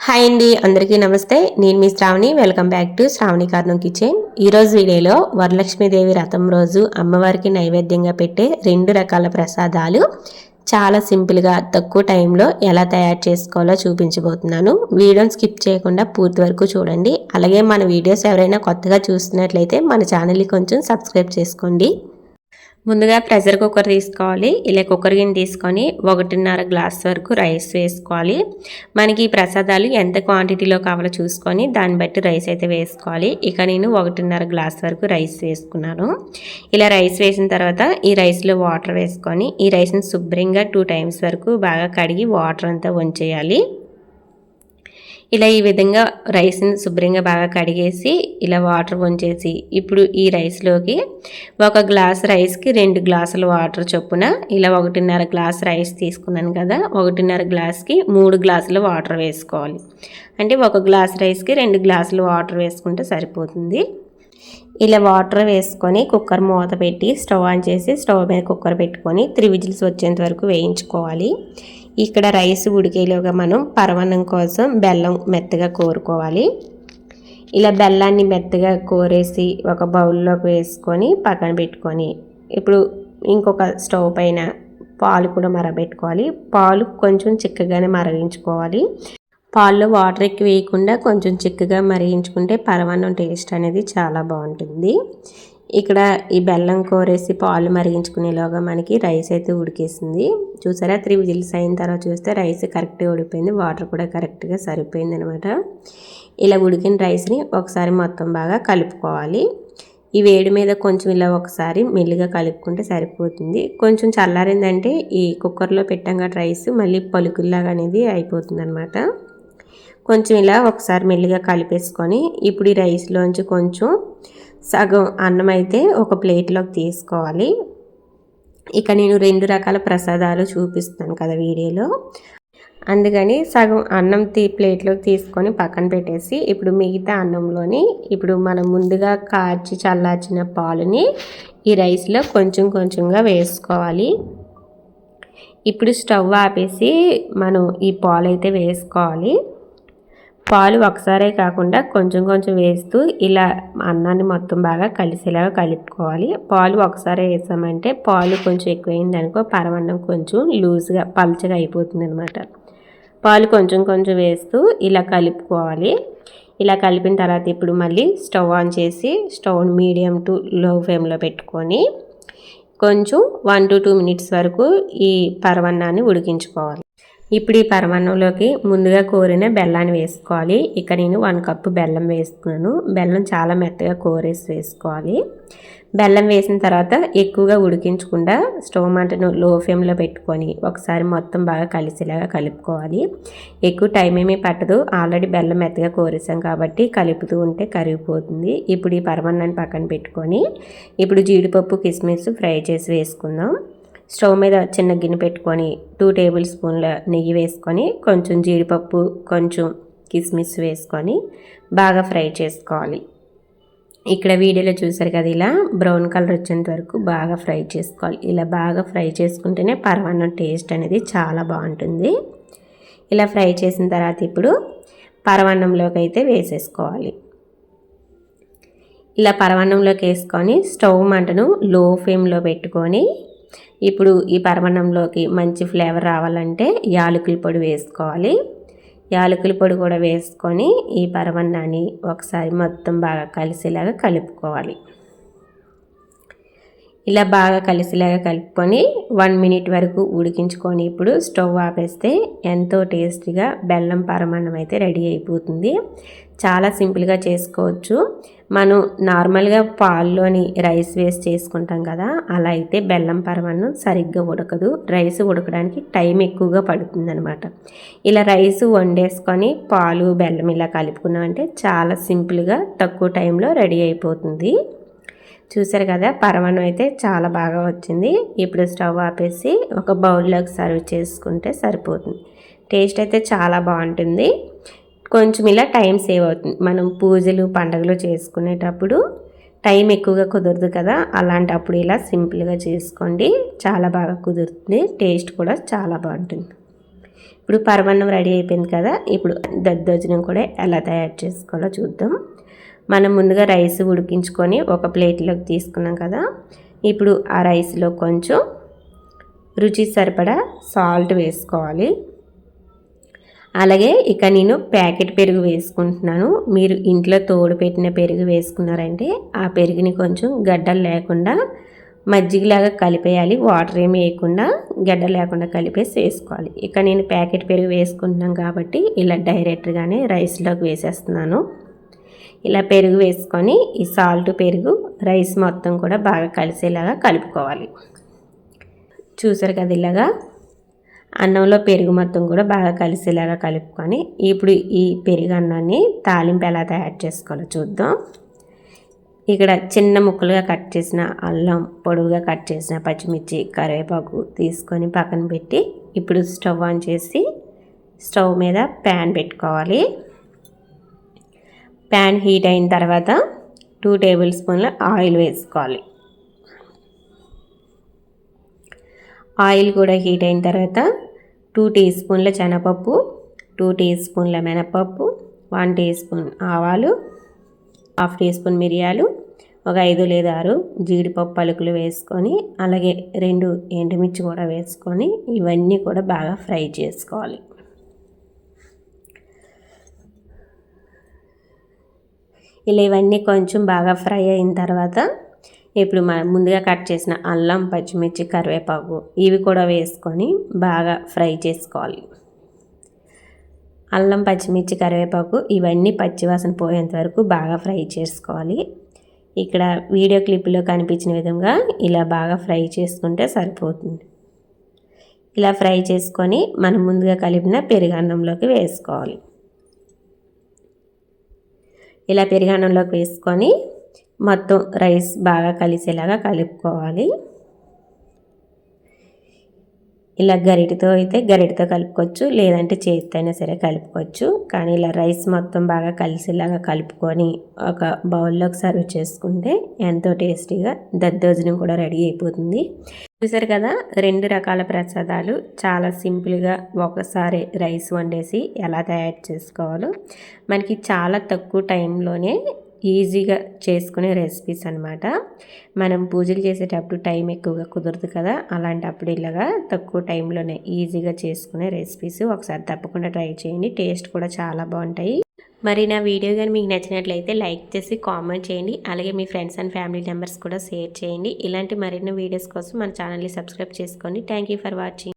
Hi అండి అందరికీ నమస్తే. నేను మీ Shravani. Welcome back to Shravani corner kitchen. ఈరోజు వీడియోలో వరలక్ష్మీదేవి రథం రోజు అమ్మవారికి నైవేద్యంగా పెట్టే రెండు రకాల ప్రసాదాలు చాలా సింపుల్గా తక్కువ టైంలో ఎలా తయారు చేసుకోవాలో చూపించబోతున్నాను. వీడియోని స్కిప్ చేయకుండా పూర్తి వరకు చూడండి. అలాగే మన వీడియోస్ ఎవరైనా కొత్తగా చూస్తున్నట్లయితే మన ఛానల్ని కొంచెం సబ్స్క్రైబ్ చేసుకోండి. ముందుగా ప్రెషర్ కుక్కర్ తీసుకోవాలి. ఇలా కుక్కర్ గిన్నె తీసుకొని ఒకటిన్నర గ్లాస్ వరకు రైస్ వేసుకోవాలి. మనకి ఈ ప్రసాదాలు ఎంత క్వాంటిటీలో కావాలో చూసుకొని దాన్ని బట్టి రైస్ అయితే వేసుకోవాలి. ఇక నేను ఒకటిన్నర గ్లాస్ వరకు రైస్ వేసుకున్నాను. ఇలా రైస్ వేసిన తర్వాత ఈ రైస్లో వాటర్ వేసుకొని ఈ రైస్ని శుభ్రంగా టూ టైమ్స్ వరకు బాగా కడిగి వాటర్ అంతా వంచేయాలి. ఇలా ఈ విధంగా రైస్ని శుభ్రంగా బాగా కడిగేసి ఇలా వాటర్ వంచేసి ఇప్పుడు ఈ రైస్లోకి ఒక గ్లాస్ రైస్కి రెండు గ్లాసుల వాటర్ చొప్పున ఇలా ఒకటిన్నర గ్లాస్ రైస్ తీసుకున్నాను కదా ఒకటిన్నర గ్లాస్కి మూడు గ్లాసుల వాటర్ వేసుకోవాలి. అంటే ఒక గ్లాస్ రైస్కి రెండు గ్లాసులు వాటర్ వేసుకుంటే సరిపోతుంది. ఇలా వాటర్ వేసుకొని కుక్కర్ మూత పెట్టి స్టవ్ ఆన్ చేసి స్టవ్ మీద కుక్కర్ పెట్టుకొని త్రీ విజిల్స్ వచ్చేంత వరకు వేయించుకోవాలి. ఇక్కడ రైస్ ఉడికేలోగా మనం పరవన్నం కోసం బెల్లం మెత్తగా కోరుకోవాలి. ఇలా బెల్లాన్ని మెత్తగా కోరేసి ఒక బౌల్లోకి వేసుకొని పక్కన పెట్టుకొని ఇప్పుడు ఇంకొక స్టవ్ పైన పాలు కూడా మరబెట్టుకోవాలి. పాలు కొంచెం చిక్కగానే మరగించుకోవాలి. పాల్లో వాటర్ ఎక్కువ వేయకుండా కొంచెం చిక్కగా మరిగించుకుంటే పరమాన్నం టేస్ట్ అనేది చాలా బాగుంటుంది. ఇక్కడ ఈ బెల్లం కోరేసి పాలు మరిగించుకునేలోగా మనకి రైస్ అయితే ఉడికేసింది. చూసారా? త్రీ విజిల్స్ అయిన తర్వాత చూస్తే రైస్ కరెక్ట్గా ఉడిపోయింది వాటర్ కూడా కరెక్ట్గా సరిపోయింది అనమాట ఇలా ఉడికిన రైస్ని ఒకసారి మొత్తం బాగా కలుపుకోవాలి. ఈ వేడి మీద కొంచెం ఇలా ఒకసారి మెల్లిగా కలుపుకుంటే సరిపోతుంది. కొంచెం చల్లారిందంటే ఈ కుక్కర్లో పెట్టాం రైస్ మళ్ళీ పలుకుల్లాగా అనేది అయిపోతుంది అనమాట కొంచెం ఇలా ఒకసారి మెల్లిగా కలిపేసుకొని ఇప్పుడు ఈ రైస్లోంచి కొంచెం సగం అన్నం అయితే ఒక ప్లేట్లోకి తీసుకోవాలి. ఇక నేను రెండు రకాల ప్రసాదాలు చూపిస్తాను కదా వీడియోలో. అందుకని సగం అన్నం తీ ప్లేట్లోకి తీసుకొని పక్కన పెట్టేసి ఇప్పుడు మిగతా అన్నంలోని ఇప్పుడు మనం ముందుగా కాచి చల్లార్చిన పాలుని ఈ రైస్లో కొంచెం కొంచెంగా వేసుకోవాలి. ఇప్పుడు స్టవ్ ఆపేసి మనం ఈ పాలు అయితే వేసుకోవాలి. పాలు ఒకసారే కాకుండా కొంచెం కొంచెం వేస్తూ ఇలా అన్నాన్ని మొత్తం బాగా కలిసేలాగా కలుపుకోవాలి. పాలు ఒకసారి వేసామంటే పాలు కొంచెం ఎక్కువైంది అనుకో పరమన్నం కొంచెం లూజ్గా పల్చగా అయిపోతుంది అనమాట పాలు కొంచెం కొంచెం వేస్తూ ఇలా కలుపుకోవాలి. ఇలా కలిపిన తర్వాత ఇప్పుడు మళ్ళీ స్టవ్ ఆన్ చేసి స్టవ్ మీడియం టు లో ఫ్లేమ్లో పెట్టుకొని కొంచెం వన్ టు టూ మినిట్స్ వరకు ఈ పరవన్నాన్ని ఉడికించుకోవాలి. ఇప్పుడు ఈ పరమాన్నంలోకి ముందుగా కోరిన బెల్లాన్ని వేసుకోవాలి. ఇక నేను వన్ కప్పు బెల్లం వేసుకున్నాను బెల్లం చాలా మెత్తగా కోరేసి వేసుకోవాలి. బెల్లం వేసిన తర్వాత ఎక్కువగా ఉడికించకుండా స్టవ్ మంటను లో ఫ్లేమ్లో పెట్టుకొని ఒకసారి మొత్తం బాగా కలిసేలాగా కలుపుకోవాలి. ఎక్కువ టైం ఏమీ పట్టదు. ఆల్రెడీ బెల్లం మెత్తగా కోరేసాం కాబట్టి కలుపుతూ ఉంటే కరిగిపోతుంది. ఇప్పుడు ఈ పరమాన్నాన్ని పక్కన పెట్టుకొని ఇప్పుడు జీడిపప్పు కిస్మిస్ ఫ్రై చేసి వేసుకుందాం. స్టవ్ మీద చిన్న గిన్నె పెట్టుకొని టూ టేబుల్ స్పూన్ల నెయ్యి వేసుకొని కొంచెం జీడిపప్పు కొంచెం కిస్మిస్ వేసుకొని బాగా ఫ్రై చేసుకోవాలి. ఇక్కడ వీడియోలో చూసారు కదా ఇలా బ్రౌన్ కలర్ వచ్చేంత వరకు బాగా ఫ్రై చేసుకోవాలి. ఇలా బాగా ఫ్రై చేసుకుంటేనే పరమాన్నం టేస్ట్ అనేది చాలా బాగుంటుంది. ఇలా ఫ్రై చేసిన తర్వాత ఇప్పుడు పరమాన్నంలోకి అయితే వేసేసుకోవాలి. ఇలా పరమాన్నంలోకి వేసుకొని స్టవ్ మంటను లో ఫ్లేమ్లో పెట్టుకొని ఇప్పుడు ఈ పరమణంలోకి మంచి ఫ్లేవర్ రావాలంటే యాలకుల పొడి వేసుకోవాలి. యాలకుల పొడి కూడా వేసుకొని ఈ పరమన్నాన్ని ఒకసారి మొత్తం బాగా కలిసేలాగా కలుపుకోవాలి. ఇలా బాగా కలిసేలాగా కలుపుకొని వన్ మినిట్ వరకు ఉడికించుకొని ఇప్పుడు స్టవ్ ఆపేస్తే ఎంతో టేస్టీగా బెల్లం పరమాన్నం అయితే రెడీ అయిపోతుంది. చాలా సింపుల్గా చేసుకోవచ్చు. మనం నార్మల్గా పాల్లోని రైస్ వేస్ట్ చేసుకుంటాం కదా అలా అయితే బెల్లం పరమాన్నం సరిగ్గా ఉడకదు. రైస్ ఉడకడానికి టైం ఎక్కువగా పడుతుందనమాట ఇలా రైస్ వండేసుకొని పాలు బెల్లం ఇలా కలుపుకున్నామంటే చాలా సింపుల్గా తక్కువ టైంలో రెడీ అయిపోతుంది. చూసారు కదా పరమాణం అయితే చాలా బాగా వచ్చింది. ఇప్పుడు స్టవ్ ఆపేసి ఒక బౌల్లోకి సర్వ్ చేసుకుంటే సరిపోతుంది. టేస్ట్ అయితే చాలా బాగుంటుంది. కొంచెం ఇలా టైం సేవ్ అవుతుంది. మనం పూజలు పండుగలు చేసుకునేటప్పుడు టైం ఎక్కువగా కుదరదు కదా. అలాంటప్పుడు ఇలా సింపుల్గా చేసుకోండి. చాలా బాగా కుదురుతుంది. టేస్ట్ కూడా చాలా బాగుంటుంది. ఇప్పుడు పరమాన్నం రెడీ అయిపోయింది కదా. ఇప్పుడు దద్దోజనం కూడా ఎలా తయారు చేసుకోవాలో చూద్దాం. మనం ముందుగా రైస్ ఉడికించుకొని ఒక ప్లేట్లోకి తీసుకున్నాం కదా. ఇప్పుడు ఆ రైస్లో కొంచెం రుచి సరిపడా సాల్ట్ వేసుకోవాలి. అలాగే ఇక నేను ప్యాకెట్ పెరుగు వేసుకుంటున్నాను. మీరు ఇంట్లో తోడు పెట్టిన పెరుగు వేసుకున్నారంటే ఆ పెరుగుని కొంచెం గడ్డలు లేకుండా మజ్జిగలాగా కలిపేయాలి. వాటర్ ఏమి వేయకుండా గడ్డ లేకుండా కలిపేసి వేసుకోవాలి. ఇక నేను ప్యాకెట్ పెరుగు వేసుకుంటున్నాను కాబట్టి ఇలా డైరెక్ట్గానే రైస్లోకి వేసేస్తున్నాను. ఇలా పెరుగు వేసుకొని ఈ సాల్ట్ పెరుగు రైస్ మొత్తం కూడా బాగా కలిసేలాగా కలుపుకోవాలి. చూసారు కదా ఇలాగా అన్నంలో పెరుగు మొత్తం కూడా బాగా కలిసేలాగా కలుపుకొని ఇప్పుడు ఈ పెరుగు అన్నాన్ని తాలింపు ఎలా తయారు చేసుకోవాలో చూద్దాం. ఇక్కడ చిన్న ముక్కలుగా కట్ చేసిన అల్లం పొడవుగా కట్ చేసిన పచ్చిమిర్చి కరివేపాకు తీసుకొని పక్కన పెట్టి ఇప్పుడు స్టవ్ ఆన్ చేసి స్టవ్ మీద ప్యాన్ పెట్టుకోవాలి. ప్యాన్ హీట్ అయిన తర్వాత టూ టేబుల్ స్పూన్ల ఆయిల్ వేసుకోవాలి. ఆయిల్ కూడా హీట్ అయిన తర్వాత టూ టీ స్పూన్ల శనగపప్పు టూ టీ స్పూన్ల మినపప్పు వన్ టీ స్పూన్ ఆవాలు హాఫ్ టీ స్పూన్ మిరియాలు ఒక ఐదు లేదా ఆరు జీడిపప్పు పలుకులు వేసుకొని అలాగే రెండు ఎండుమిర్చి కూడా వేసుకొని ఇవన్నీ కూడా బాగా ఫ్రై చేసుకోవాలి. ఇలా ఇవన్నీ కొంచెం బాగా ఫ్రై అయిన తర్వాత ఇప్పుడు మన ముందుగా కట్ చేసిన అల్లం పచ్చిమిర్చి కరివేపాకు ఇవి కూడా వేసుకొని బాగా ఫ్రై చేసుకోవాలి. అల్లం పచ్చిమిర్చి కరివేపాకు ఇవన్నీ పచ్చివాసన పోయేంత వరకు బాగా ఫ్రై చేసుకోవాలి. ఇక్కడ వీడియో క్లిప్లో కనిపించిన విధంగా ఇలా బాగా ఫ్రై చేసుకుంటే సరిపోతుంది. ఇలా ఫ్రై చేసుకొని మనం ముందుగా కలిపిన పెరుగన్నంలోకి వేసుకోవాలి. ఇలా పెరుగన్నంలోకి వేసుకొని మొత్తం రైస్ బాగా కలిసేలాగా కలుపుకోవాలి. ఇలా గరిటితో అయితే గరిటితో కలుపుకోవచ్చు లేదంటే చేతితో సరే కలుపుకోవచ్చు. కానీ ఇలా రైస్ మొత్తం బాగా కలిసేలాగా కలుపుకొని ఒక బౌల్లోకి సర్వ్ చేసుకుంటే ఎంతో టేస్టీగా దద్దోజనం కూడా రెడీ అయిపోతుంది. చూసారు కదా రెండు రకాల ప్రసాదాలు చాలా సింపుల్గా ఒకసారి రైస్ వండేసి ఎలా తయారు చేసుకోవాలో. మనకి చాలా తక్కువ టైంలోనే ఈజీగా చేసుకునే రెసిపీస్ అనమాట మనం పూజలు చేసేటప్పుడు టైం ఎక్కువగా కుదరదు కదా? అలాంటప్పుడు ఇలాగా తక్కువ టైంలోనే ఈజీగా చేసుకునే రెసిపీస్ ఒకసారి తప్పకుండా ట్రై చేయండి. టేస్ట్ కూడా చాలా బాగుంటాయి. మరి నా వీడియో కానీ మీకు నచ్చినట్లయితే లైక్ చేసి కామెంట్ చేయండి. అలాగే మీ ఫ్రెండ్స్ అండ్ ఫ్యామిలీ మెంబర్స్ కూడా షేర్ చేయండి. ఇలాంటి మరిన్ని వీడియోస్ కోసం మన ఛానల్ని సబ్స్క్రైబ్ చేసుకోండి. Thank for watching